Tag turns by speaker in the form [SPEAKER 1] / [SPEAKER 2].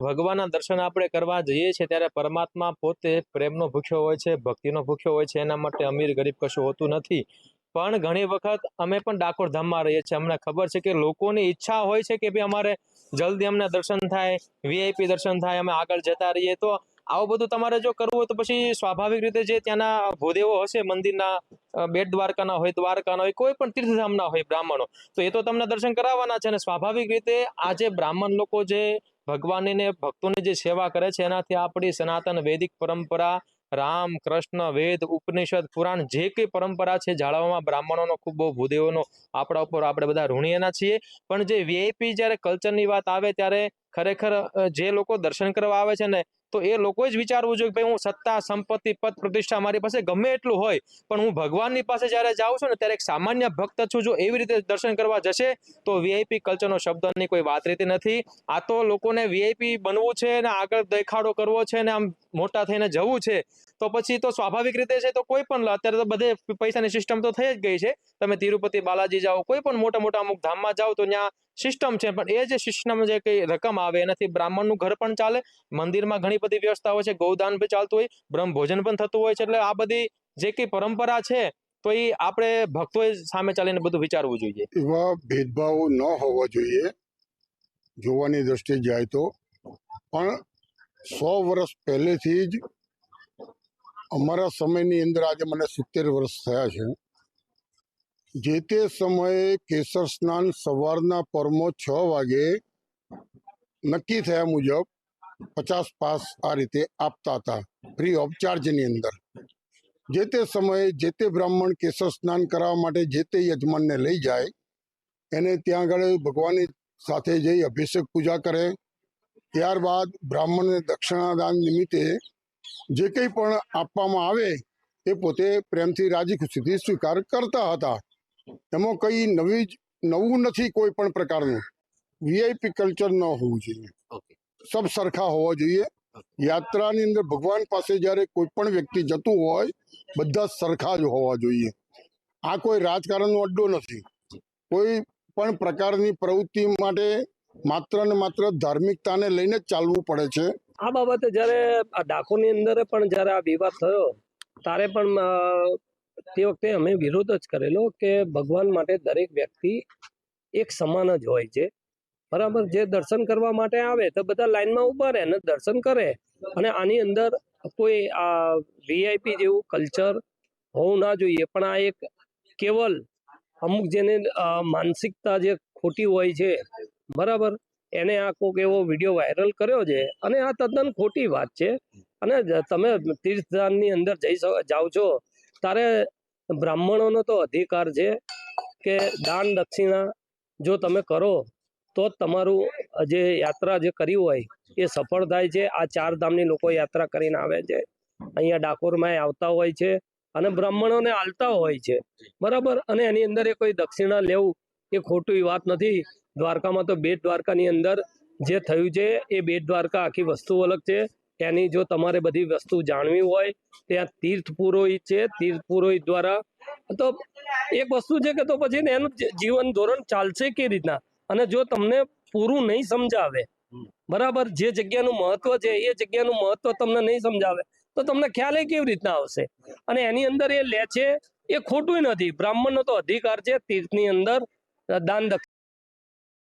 [SPEAKER 1] ભગવાનના દર્શન આપણે કરવા જઈએ છીએ ત્યારે પરમાત્મા પોતે પ્રેમનો ભૂખ્યો હોય છે, ભક્તિનો ભૂખ્યો હોય છે, એના માટે અમીર ગરીબ કશું હોતું નથી. પણ ઘણી વખત અમે પણ ડાકોર ધામમાં રહીએ છીએ. અમને ખબર છે કે લોકોની ઈચ્છા હોય છે કે ભાઈ અમારે જલ્દી અમને દર્શન થાય વીઆઈપી દર્શન થાય, અમે આગળ જતા રહીએ. તો આવું બધું તમારે જો કરવું હોય તો પછી સ્વાભાવિક રીતે જે ત્યાંના ભૂદેવો હશે, મંદિરના બેટ દ્વારકાના હોય દ્વારકાના હોય, કોઈ પણ તીર્થધામના હોય, બ્રાહ્મણો, તો એ તો તમને દર્શન કરાવવાના છે. અને સ્વાભાવિક રીતે આ જે બ્રાહ્મણ લોકો જે ભગવાનની, ભક્તોની જે સેવા કરે છે, એનાથી આપણી સનાતન વૈદિક પરંપરા, રામ, કૃષ્ણ, વેદ, ઉપનિષદ, પુરાણ જે કંઈ પરંપરા છે, જાળવવામાં બ્રાહ્મણોનો ખૂબ બહુ ભૂદેવોનો આપણા ઉપર આપણે બધા ઋણીના છીએ. પણ જે વીઆઈપી જ્યારે કલ્ચરની વાત આવે ત્યારે ખરેખર જે લોકો દર્શન કરવા આવે છે ને તો એ લોકોએ જ વિચારવું જોઈએ કે ભાઈ હું સત્તા, સંપત્તિ, પદ, પ્રતિષ્ઠા મારી પાસે ગમે એટલું હોય, પણ હું ભગવાનની પાસે જ્યારે જાઉં છું ને ત્યારે એક સામાન્ય ભક્ત છું જો એવી રીતે દર્શન કરવા જશે, તો વીઆઈપી કલ્ચરનો શબ્દની કોઈ વાત રહેતી નથી. આ તો લોકોને વીઆઈપી બનવું છે ને આગળ દેખાડો કરવો છે ને આમ મોટા થઈને જવું છે. તો પછી તો સ્વાભાવિક રીતે છે તો કોઈ પણ અત્યારે તો બધે પૈસાની સિસ્ટમ તો થઈ જ ગઈ છે. તમે તિરુપતિ, બાલાજી જાઓ, કોઈ પણ મોટા મોટા અમુક ધામમાં જાઓ તો ત્યાં સિસ્ટમ છે, પણ એ જે સિસ્ટમ જે કંઈ રકમ આવે, એનાથી બ્રાહ્મણનું ઘર પણ ચાલે, મંદિરમાં ઘણી બધી વ્યવસ્થા હોય છે, ગૌદાન પણ ચાલતું હોય, બ્રહ્મ ભોજન પણ થતું હોય છે, એટલે આ બધી જે કંઈ પરંપરા છે, તો એ આપણે ભક્તોએ સામે ચાલીને બધું વિચારવું જોઈએ.
[SPEAKER 2] એવા ભેદભાવ ન હોવા જોઈએ, જોવાની દ્રષ્ટિએ જાય તો. પણ સો વર્ષ પહેલેથી જ અમારા સમયની અંદર આજે મને સિત્તેર વર્ષ થયા છે. જે તે સમયે કેસર સ્નાન સવારના પરમો છ વાગે નક્કી થયા મુજબ પચાસ પાસ આ રીતે આપતા હતા ફ્રી ઓફ ચાર્જની અંદર. જે તે સમયે જે તે બ્રાહ્મણ કેસર સ્નાન કરાવવા માટે જે તે યજમાનને લઈ જાય, એને ત્યાં આગળ ભગવાનની સાથે જઈ અભિષેક પૂજા કરે. ત્યારબાદ બ્રાહ્મણને દક્ષિણાદાન નિમિત્તે જે કંઈ પણ આપવામાં આવે એ પોતે પ્રેમથી રાજી ખુશીથી સ્વીકાર કરતા હતા. એમાં કંઈ નવી જ નવું નથી કોઈ પણ પ્રકારનું. વીઆઈપી કલ્ચર ન હોવું જોઈએ. સબ સરખા હોવા જોઈએ. યાત્રાની અંદર ભગવાન પાસે જ્યારે કોઈ પણ વ્યક્તિ જતું હોય બધા સરખા જ હોવા જોઈએ. આ કોઈ રાજકારણનો અડ્ડો નથી. કોઈ પણ પ્રકારની પ્રવૃત્તિ માટે માત્ર ને માત્ર ધાર્મિકતાને લઈને જ ચાલવું પડે છે.
[SPEAKER 3] આ બાબતે જ્યારે આ ડાકોની અંદર પણ જ્યારે આ વિવાદ થયો, ત્યારે પણ તે વખતે અમે વિરોધ જ કરેલો કે ભગવાન માટે દરેક વ્યક્તિ એક સમાન જ હોય છે. બરાબર? જે દર્શન કરવા માટે આવે તો બધા લાઈનમાં ઊભા રહે અને દર્શન કરે. અને આની અંદર કોઈ આ વીઆઈપી જેવું કલ્ચર હોવું ના જોઈએ. પણ આ એક કેવલ અમુક જેને માનસિકતા જે ખોટી હોય છે. બરાબર? એને આ કોઈક એવો વીડિયો વાયરલ કર્યો છે અને આ તદ્દન ખોટી વાત છે. અને તમે તીર્થધામની અંદર જઈ જાઓ છો ત્યારે બ્રાહ્મણોનો તો અધિકાર છે કે દાન દક્ષિણા જો તમે કરો, તો તમારું જે યાત્રા જે કરી હોય, એ સફળ થાય છે. આ ચાર ધામની લોકો યાત્રા કરીને આવે છે. અહીંયા ડાકોરમાં આવતા હોય છે અને બ્રાહ્મણોને આલતા હોય છે. બરાબર? અને એની અંદર એ કોઈ દક્ષિણા લેવું એ ખોટી વાત નથી. દ્વારકામાં તો બેટ દ્વારકાની અંદર જે થયું છે, એ બેટ દ્વારકા આખી વસ્તુ અલગ છે. એની જો તમારે બધી વસ્તુ જાણવી હોય, ત્યાં તીર્થ પુરોહિત છે. તીર્થ પુરોહિત દ્વારા તો એક વસ્તુ છે કે તો પછી એનું જીવન ધોરણ ચાલશે કે રીતના? અને જો તમને પૂરું નહીં સમજાવે, બરાબર, જે જગ્યાનું મહત્વ છે, એ જગ્યાનું મહત્વ તમને નહીં સમજાવે, તો તમને ખ્યાલ કેવી રીતના આવશે? અને એની અંદર એ લે છે, એ ખોટું નથી. બ્રાહ્મણનો તો અધિકાર છે, તીર્થની અંદર દાન